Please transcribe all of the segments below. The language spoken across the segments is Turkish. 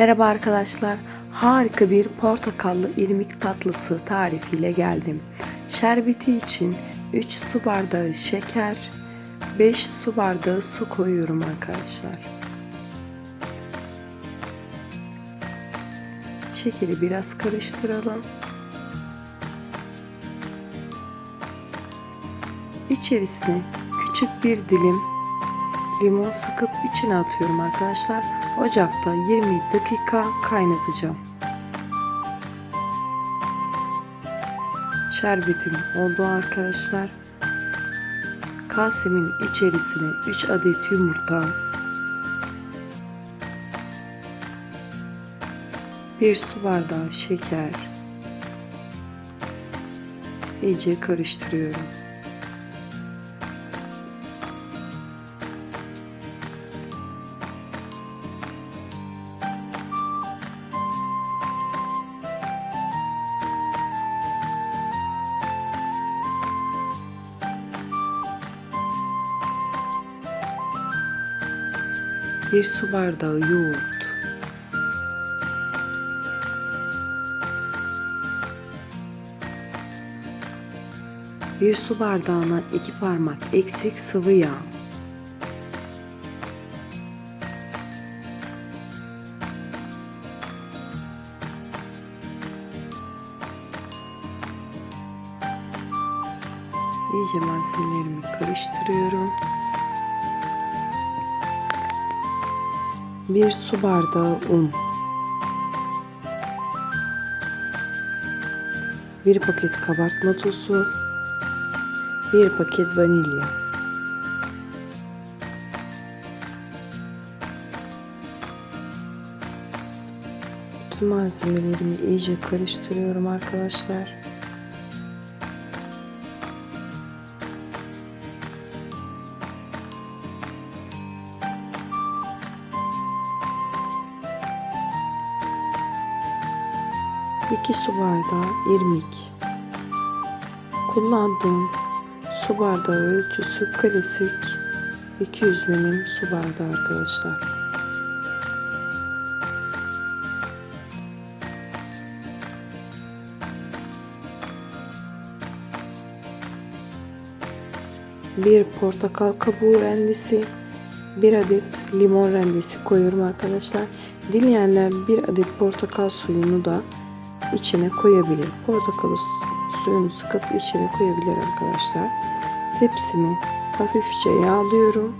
Merhaba arkadaşlar. Harika bir portakallı irmik tatlısı tarifiyle geldim. Şerbeti için 3 su bardağı şeker, 5 su bardağı su koyuyorum arkadaşlar. Şekeri biraz karıştıralım. İçerisine küçük bir dilim limon sıkıp içine atıyorum arkadaşlar. Ocakta 20 dakika kaynatacağım. Şerbetim oldu arkadaşlar. Kasemin içerisine 3 adet yumurta, 1 su bardağı şeker iyice karıştırıyorum. Bir su bardağı yoğurt. Bir su bardağına iki parmak eksik sıvı yağ. İyice malzemelerimi karıştırıyorum. Bir su bardağı un. Bir paket kabartma tozu. Bir paket vanilya. Bütün malzemelerimi iyice karıştırıyorum arkadaşlar. İki su bardağı irmik. Kullandığım su bardağı ölçüsü klasik 200 milim su bardağı arkadaşlar. Bir portakal kabuğu rendesi, bir adet limon rendesi koyuyorum arkadaşlar. Dileyenler bir adet portakal suyunu da içine koyabilir. Portakal suyunu sıkıp içine koyabilir arkadaşlar. Tepsimi hafifçe yağlıyorum.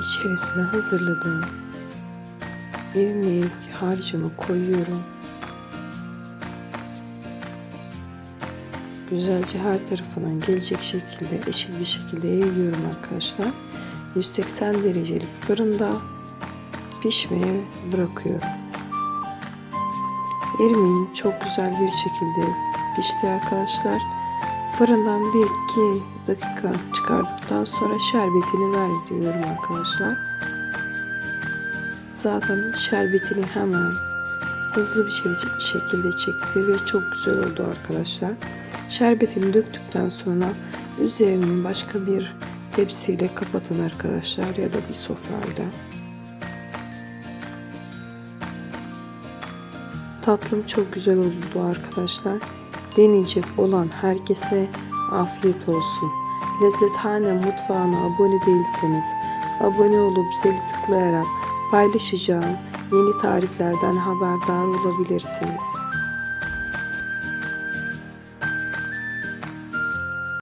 İçerisine hazırladığım irmik harcımı koyuyorum. Güzelce her tarafından gelecek şekilde eşit bir şekilde yayıyorum arkadaşlar. 180 derecelik fırında pişmeye bırakıyorum. İrmiğim çok güzel bir şekilde pişti arkadaşlar. Fırından 1-2 dakika çıkardıktan sonra şerbetini ver diyorum arkadaşlar. Zaten şerbetini hemen hızlı bir şekilde çekti ve çok güzel oldu arkadaşlar. Şerbetini döktükten sonra üzerini başka bir tepsiyle kapatın arkadaşlar ya da bir sofrayla. Tatlım çok güzel oldu arkadaşlar. Deneyecek olan herkese afiyet olsun. Lezzethane mutfağına abone değilseniz abone olup zili tıklayarak paylaşacağım yeni tariflerden haberdar olabilirsiniz.